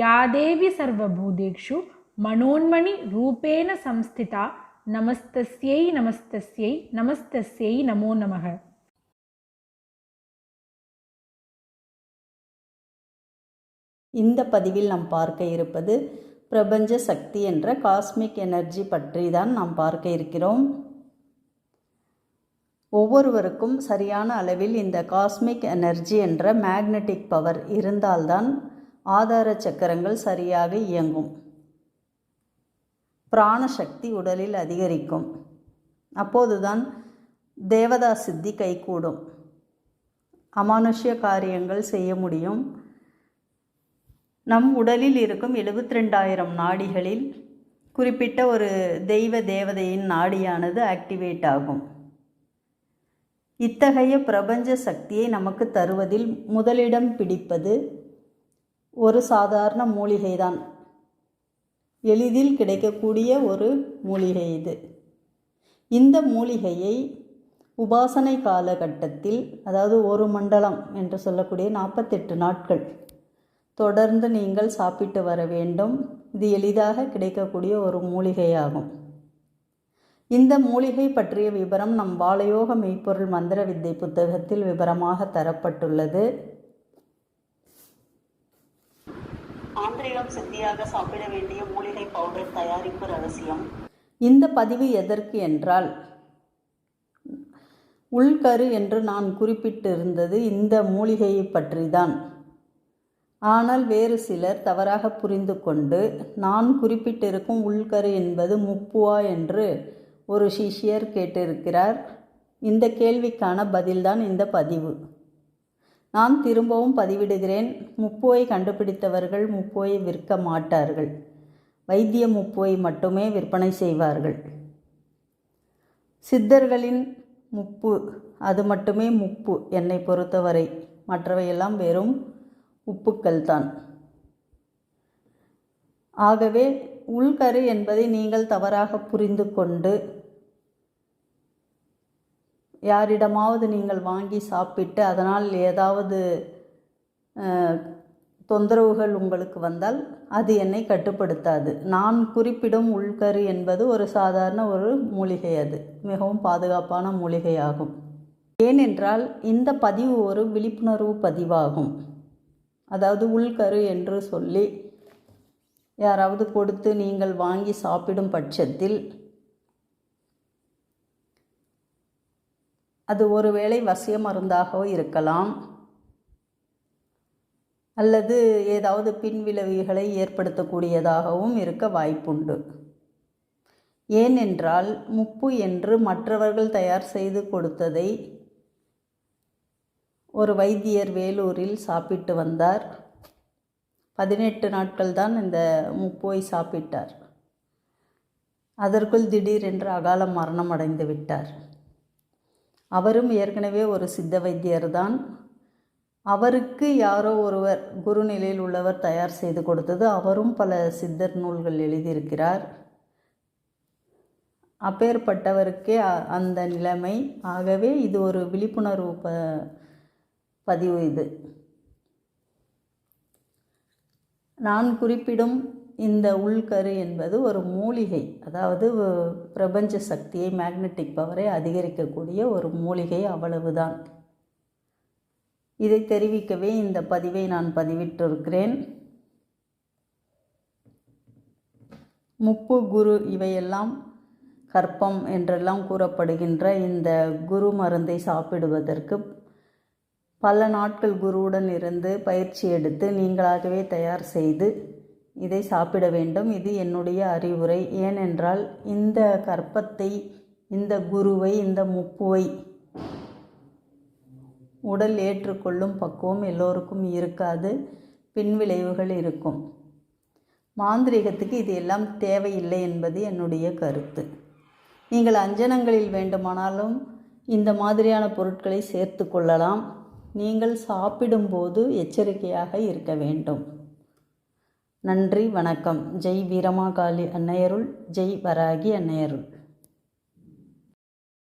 யாதேவி சர்வபூதேஷு மனோன்மணி ரூபேண சம்ஸ்திதா நமஸ்தஸ்யை நமஸ்தஸ்யை நமஸ்தஸ்யை நமோ நமக இந்த பதிவில் நாம் பார்க்க இருப்பது பிரபஞ்ச சக்தி என்ற காஸ்மிக் எனர்ஜி பற்றி தான் நாம் பார்க்க இருக்கிறோம். ஒவ்வொருவருக்கும் சரியான அளவில் இந்த காஸ்மிக் எனர்ஜி என்ற மேக்னெட்டிக் பவர் இருந்தால்தான் ஆதார சக்கரங்கள் சரியாக இயங்கும். பிராணசக்தி உடலில் அதிகரிக்கும். அப்போதுதான் தேவதா சித்தி கைகூடும். அமானுஷ்ய காரியங்கள் செய்ய முடியும். நம் உடலில் இருக்கும் எழுபத்தி ரெண்டாயிரம் நாடிகளில் குறிப்பிட்ட ஒரு தெய்வ தேவதையின் நாடியானது ஆக்டிவேட் ஆகும். இத்தகைய பிரபஞ்ச சக்தியை நமக்கு தருவதில் முதலிடம் பிடிப்பது ஒரு சாதாரண மூலிகை தான் எளிதில் கிடைக்கக்கூடிய ஒரு மூலிகை இது. இந்த மூலிகையை உபாசனை காலகட்டத்தில் அதாவது ஒரு மண்டலம் என்று சொல்லக்கூடிய நாற்பத்தெட்டு நாட்கள் தொடர்ந்து நீங்கள் சாப்பிட்டு வர வேண்டும். இது எளிதாக கிடைக்கக்கூடிய ஒரு மூலிகையாகும். இந்த மூலிகை பற்றிய விவரம் நம் பாலயோக மெய்ப்பொருள் மந்திர வித்தை புத்தகத்தில் விவரமாக தரப்பட்டுள்ளது. ஆந்திரியம் சித்தியாக சாப்பிட வேண்டிய மூலிகை பவுடர் தயாரிப்பு ரகசியம். இந்த பதிவு எதற்கு என்றால் உள்கரு என்று நான் குறிப்பிட்டிருந்தது இந்த மூலிகையை பற்றிதான். ஆனால் வேறு சிலர் தவறாக புரிந்து கொண்டு நான் குறிப்பிட்டிருக்கும் உள்கரு என்பது முப்புவா என்று ஒரு சிஷ்யர் கேட்டிருக்கிறார். இந்த கேள்விக்கான பதில்தான் இந்த பதிவு. நான் திரும்பவும் பதிவிடுகிறேன். முப்போய் கண்டுபிடித்தவர்கள் முப்போயை விற்க மாட்டார்கள். வைத்திய முப்புவை மட்டுமே விற்பனை செய்வார்கள். சித்தர்களின் முப்பு அது மட்டுமே முப்பு என்னை பொறுத்தவரை. மற்றவையெல்லாம் வெறும் உப்புக்கள் தான் ஆகவே உள்கரு என்பதை நீங்கள் தவறாக புரிந்து கொண்டு யாரிடமாவது நீங்கள் வாங்கி சாப்பிட்டு அதனால் ஏதாவது தொந்தரவுகள் உங்களுக்கு வந்தால் அது என்னை கட்டுப்படுத்தாது. நான் குறிப்பிடும் உள்கரு என்பது ஒரு சாதாரண ஒரு மூலிகை அது. மிகவும் பாதுகாப்பான மூலிகையாகும். ஏனென்றால் இந்த பதிவு ஒரு விழிப்புணர்வு பதிவாகும். அதாவது உள்கரு என்று சொல்லி யாராவது கொடுத்து நீங்கள் வாங்கி சாப்பிடும் பட்சத்தில் அது ஒருவேளை வசிய மருந்தாகவோ இருக்கலாம். அல்லது ஏதாவது பின்விளைவுகளை ஏற்படுத்தக்கூடியதாகவும் இருக்க வாய்ப்புண்டு. ஏனென்றால் முப்பு என்று மற்றவர்கள் தயார் செய்து கொடுத்ததை ஒரு வைத்தியர் வேலூரில் சாப்பிட்டு வந்தார். பதினெட்டு நாட்கள் தான் இந்த முப்போய் சாப்பிட்டார். அதற்குள் திடீரென்று அகால மரணம் அடைந்து விட்டார். அவரும் ஏற்கனவே ஒரு சித்த வைத்தியர் தான் அவருக்கு யாரோ ஒருவர் குருநிலையில் உள்ளவர் தயார் செய்து கொடுத்தது. அவரும் பல சித்தர் நூல்கள் எழுதியிருக்கிறார். அப்பேற்பட்டவருக்கே அந்த நிலைமை. ஆகவே இது ஒரு விழிப்புணர்வு ப பதிவு இது. நான் குறிப்பிடும் இந்த உள்கரு என்பது ஒரு மூலிகை அதாவது பிரபஞ்ச சக்தியை மேக்னெட்டிக் பவரை அதிகரிக்கக்கூடிய ஒரு மூலிகை அவ்வளவுதான். இதை தெரிவிக்கவே இந்த பதிவை நான் பதிவிட்டிருக்கிறேன். முப்பு குரு இவையெல்லாம் கற்பம் என்றெல்லாம் கூறப்படுகின்ற இந்த குரு மருந்தை சாப்பிடுவதற்கு பல நாட்கள் குருவுடன் இருந்து பயிற்சி எடுத்து நீங்களாகவே தயார் செய்து இதை சாப்பிட வேண்டும். இது என்னுடைய அறிவுரை. ஏனென்றால் இந்த கற்பத்தை இந்த குருவை இந்த முப்புவை உடல் ஏற்றுக்கொள்ளும் பக்குவம் எல்லோருக்கும் இருக்காது. பின்விளைவுகள் இருக்கும். மாந்திரிகத்துக்கு இது எல்லாம் தேவையில்லை என்பது என்னுடைய கருத்து. நீங்கள் அஞ்சனங்களில் வேண்டுமானாலும் இந்த மாதிரியான பொருட்களை சேர்த்து கொள்ளலாம். நீங்கள் சாப்பிடும்போது எச்சரிக்கையாக இருக்க வேண்டும். நன்றி வணக்கம். ஜெய் வீரமாகாளி அன்னையருள் ஜெய் வராகி அன்னையருள்.